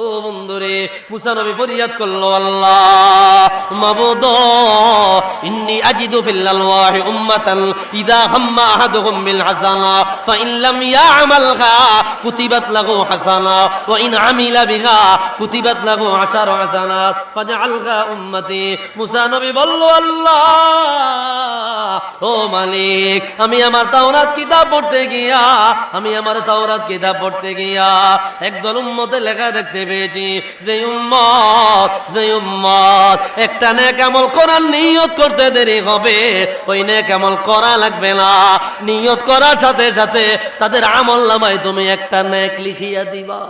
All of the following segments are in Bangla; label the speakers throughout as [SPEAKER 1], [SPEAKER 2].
[SPEAKER 1] ও বন্ধুরে, মুসা নবী ফরিয়াদ করল, আল্লাহ মাবুদ, ইন্নি আজিদু উম্মাতান হাম্মা বিল হাসানা, ফাইন লাম ইয়ামালহা কুতিবাত লাহু হাসানা, ওয়া ইন আমিলা বিহা কুতিবাত লাহু আশারু উম্মতি। মুসা নবী বলল, আল্লাহ, ও মালিক, আমি আমার তাওরাত কিতাব পড়তে গিয়া, আমি আমার তাওরাত কিতাব পড়তে গিয়া, একদল উম্মতে লেখা দেখতে পেয়েছি যে উম্মত যে উম্মত, একটা নেক আমল করার নিয়ত করতে দেরি হবে। ওই নেক আমল করা লাগবে না। নিয়ত করার সাথে সাথে তাদের আমল নামায় তুমি একটা নেক লিখিয়া দিবা।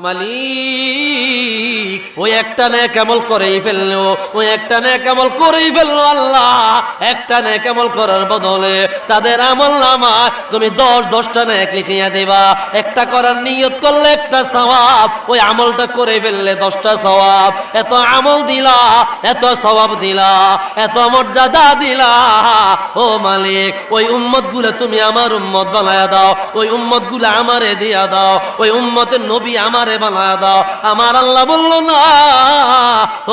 [SPEAKER 1] মালিক! ওই একটা নে কেমল করেই ফেলল, ওই একটা নে কেমল করেই ফেলল আল্লাহ। একটা নে কেমল করার বদলে তাদের আমল নামা তুমি দশ দশটা নেক লিখিয়া দেবা। একটা করার নিয়ত করলে একটা সওয়াব, ওই আমলটা করে ফেললে দশটা সওয়াব। এত আমল দিলা, এত সওয়াব দিলা, এত মর্যাদা দিলা। ও মালিক, ওই উম্মতগুলো তুমি আমার উম্মত বানায়া দাও, ওই উম্মতগুলো আমারে দিয়া দাও, ওই উম্মতের নবী আমারে বানায়া দাও। আমার আল্লাহ বলল, না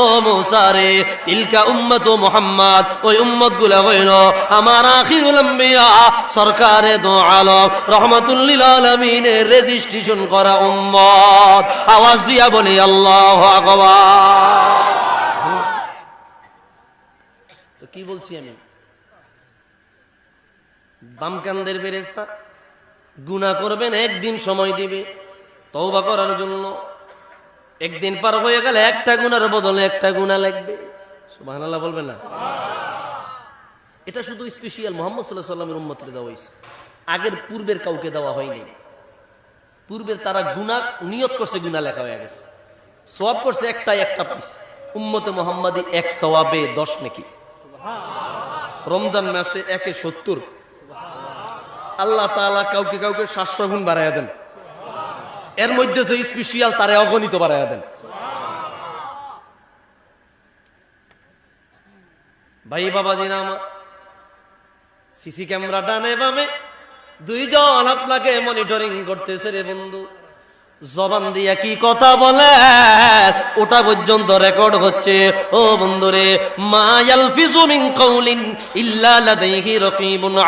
[SPEAKER 1] ও মুসারে তিলকা উম্মত মোহাম্মদ, ওই উম্মতগুলো হইল আমার আখিরুল আম্বিয়া, সরকারে দো আলম রহমাতুল্লিল আলমিনের রেজিস্ট্রেশন করা উম্মত। আওয়াজ দিয়া বলি, আল্লাহ তো কি বলছি আমি? বামকান্দের বেরেস্তা করবেন, একদিন সময় দিবে, তওবা করার জন্য। একদিন পার হয়ে গেলে একটা গুণার বদলে একটা গুণা লাগবে। সুবহানাল্লাহ বলবেন না? এটা শুধু স্পেশাল মোহাম্মদ সাল্লাহ সাল্লামের উম্মতকে দেওয়া হয়েছে। আগের পূর্বের কাউকে দেওয়া হয়নি। পূর্বের তারা গুণা নিয়ত করছে গুণা লেখা হয়ে গেছে। সওয়াব করছে একটাই একটা পিস। উম্মতে মোহাম্মদী এক সওয়াবে দশ নাকি। রমজান মাসে একে সত্তর। আল্লাহ তাআলা কাউকে কাউকে সাতশো গুণ বাড়াইয়া দেন। এর মধ্যে যে স্পেশাল তারে অগণিত বাড়াইয়া দেন। ভাই বাবা দিন আমার সিসি ক্যামেরা ডানে বামে, দুইজন আপনাকে মনিটরিং করতেছে রে বন্ধু। জবান দিয়া কি কথা বলে? ওটা পর্যন্ত রেকর্ড হচ্ছে। ও বন্ধুরে, মা ইয়ালফিজু মিন কওলিন ইল্লা লাদাইহি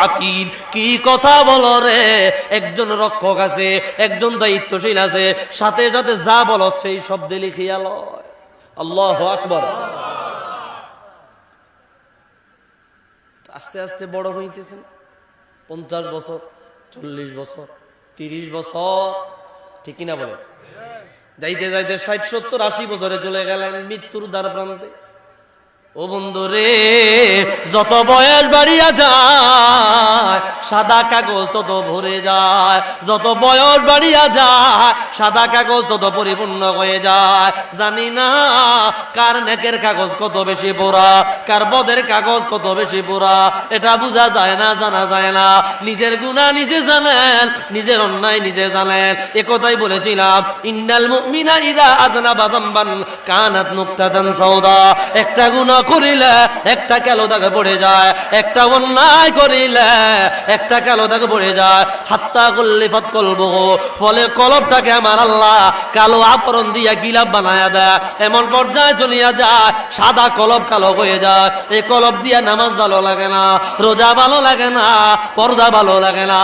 [SPEAKER 1] আতীদ কি কথা বলো রে? একজন রক্ষক আছে, একজন দায়িত্বশীল আছে, সাথে সাথে যা বলো সেই শব্দে লিখিয়া লয়। আল্লাহু আকবার। আস্তে আস্তে বড় হইতেছেন পঞ্চাশ বছর, চল্লিশ বছর, তিরিশ বছর ঠিক কিনা বলে যাইতে যাইতে ষাট সত্তর আশি বছরে চলে গেলেন মৃত্যুর দ্বার প্রান্তে। ও বন্ধু রে, যত বয়স বাড়িয়া যায়, সাদা কাগজ তত ভরে যায়। যত বয়স বাড়িয়া যায়, সাদা কাগজ তত পরিপূর্ণ হয়ে যায়। জানি না কার নেকের কাগজ কত বেশি পোড়া, কার বদের কাগজ কত বেশি পোড়া। এটা বোঝা যায় না, জানা যায় না। নিজের গুণা নিজে জানেন, নিজের অন্যায় নিজে জানেন। এ কথাই বলেছিলাম, ইন্নাল মুমিনা ইদা আদনা বাদাম্বান কানাত নুক্তাদান সৌদা একটা গুণা করিলে একটা কালো দাগ পড়ে যায়, একটা অন্যায় করিলে একটা কালো দাগ পড়ে যায়। হাত্তা করলে ফত কলব ফলে কলবটাকে আমার আল্লাহ কালো আপরণ দিয়া গিলাপ বানায়া দেয়। এমন পর্যায়ে চলিয়া যায়, সাদা কলব কালো হয়ে যায়। এই কলব দিয়া নামাজ ভালো লাগে না, রোজা ভালো লাগে না, পর্দা ভালো লাগে না,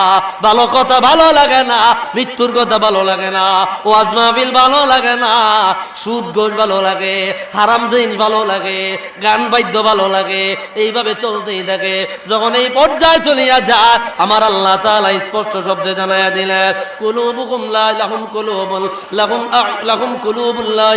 [SPEAKER 1] ভালো কথা ভালো লাগে না, মৃত্যুর কথা ভালো লাগে না, ওয়াজ মাহফিল ভালো লাগে না, সুদ গোস ভালো লাগে, হারাম জিনিস ভালো লাগে গান বাদ্য ভালো লাগে, এইভাবে চলতেই থাকে। যখন এই পর্যায়ে চলিয়া যায়, আমার আল্লাহ তাআলা স্পষ্ট শব্দে জানাইয়া দিলেন কুলুবুকুম লা লাহুম কুলুবুন, লাহুম লাহুম কুলুবুন লা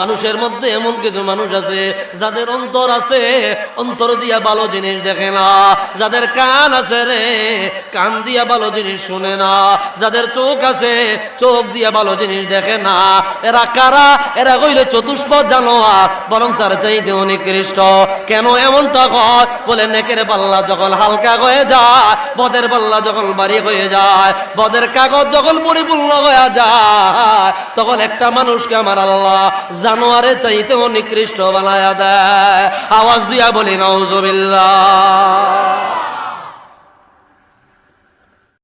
[SPEAKER 1] মানুষের মধ্যে এমন কিছু মানুষ আছে, যাদের অন্তর আছে, অন্তর দিয়া ভালো জিনিস দেখে না, যাদের কান আছে রে কান দিয়া ভালো জিনিস শুনে না। যাদের চোখ আছে, চোখ দিয়া ভালো জিনিস দেখে না। এরা কারা? এরা কইলে চতুষ্পদ জানোয়ার, বরং তার চাইতে নিকৃষ্ট। কেন এমনটা হয়? বলে নেকের পাল্লা যখন হালকা হয়ে যায়, বদের পাল্লা যখন বাড়ি হয়ে যায়, বদের কাগজ যখন পরিপূর্ণ হয়ে যায়, তখন একটা মানুষকে আমার আল্লাহ জানোয়ারের চাইতেও নিকৃষ্ট বানায়া দেয়। আওয়াজ দিয়া বলি নওজবিল্লাহ